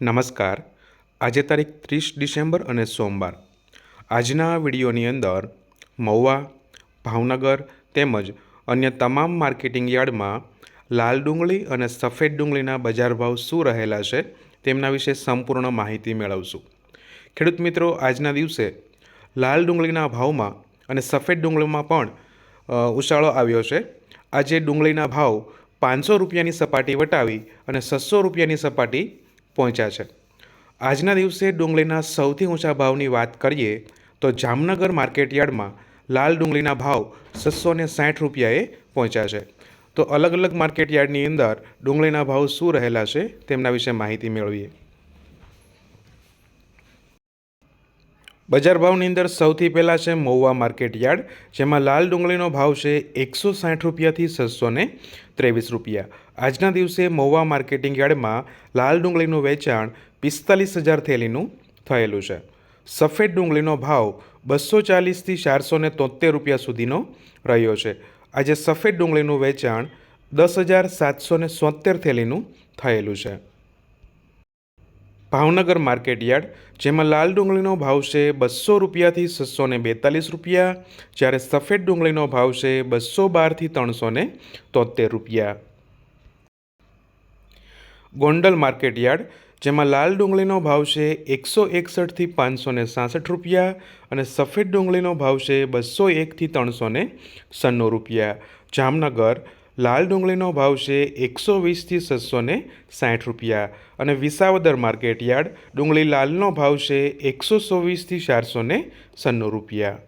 નમસ્કાર. આજે તારીખ ત્રીસ ડિસેમ્બર અને સોમવાર. આજના વિડીયોની અંદર મહુવા, ભાવનગર તેમજ અન્ય તમામ માર્કેટિંગ યાર્ડમાં લાલ ડુંગળી અને સફેદ ડુંગળીના બજાર ભાવ શું રહેલા છે તેમના વિશે સંપૂર્ણ માહિતી મેળવશું. ખેડૂત મિત્રો, આજના દિવસે લાલ ડુંગળીના ભાવમાં અને સફેદ ડુંગળીમાં પણ ઉછાળો આવ્યો છે. આજે ડુંગળીના ભાવ પાંચસો રૂપિયાની સપાટી વટાવી અને છસો રૂપિયાની સપાટી પહોંચ્યા છે. આજના દિવસે ડુંગળીના સૌથી ઊંચા ભાવની વાત કરીએ તો જામનગર માર્કેટ યાર્ડમાં લાલ ડુંગળીના ભાવ છસો ને સાઠ રૂપિયાએ પહોંચ્યા છે. તો અલગ અલગ માર્કેટયાર્ડની અંદર ડુંગળીના ભાવ શું રહેલા છે તેમના વિશે માહિતી મેળવીએ. બજાર ભાવની અંદર સૌથી પહેલાં છે મહુવા માર્કેટ યાર્ડ, જેમાં લાલ ડુંગળીનો ભાવ છે એકસો સાઠ રૂપિયાથી છસો ત્રેવીસ રૂપિયા. આજના દિવસે મહુવા માર્કેટિંગ યાર્ડમાં લાલ ડુંગળીનું વેચાણ પિસ્તાલીસ હજાર થેલીનું થયેલું છે. સફેદ ડુંગળીનો ભાવ બસો ચાલીસથી ચારસો તોતેર રૂપિયા સુધીનો રહ્યો છે. આજે સફેદ ડુંગળીનું વેચાણ દસ હજાર સાતસો ને સોતેર થેલીનું થયેલું છે. ભાવનગર માર્કેટ યાર્ડ, જેમાં લાલ ડુંગળીનો ભાવ છે બસો રૂપિયાથી છસો ને બેતાલીસ રૂપિયા, જ્યારે સફેદ ડુંગળીનો ભાવ છે બસો બારથી ત્રણસો ને તોતેર રૂપિયા. ગોંડલ માર્કેટ યાર્ડ, જેમાં લાલ ડુંગળીનો ભાવ છે એકસો એકસઠથી પાંચસો ને સાસઠ રૂપિયા અને સફેદ ડુંગળીનો ભાવ છે બસો એકથી ત્રણસો ને સન્નું રૂપિયા. જામનગર લાલ ડુંગળીનો ભાવ છે એકસો વીસથી છસો ને સાઠ રૂપિયા. અને વિસાવદર માર્કેટ યાર્ડ ડુંગળી લાલનો ભાવ છે એકસો ચોવીસથી ચારસો ને સન્નું રૂપિયા.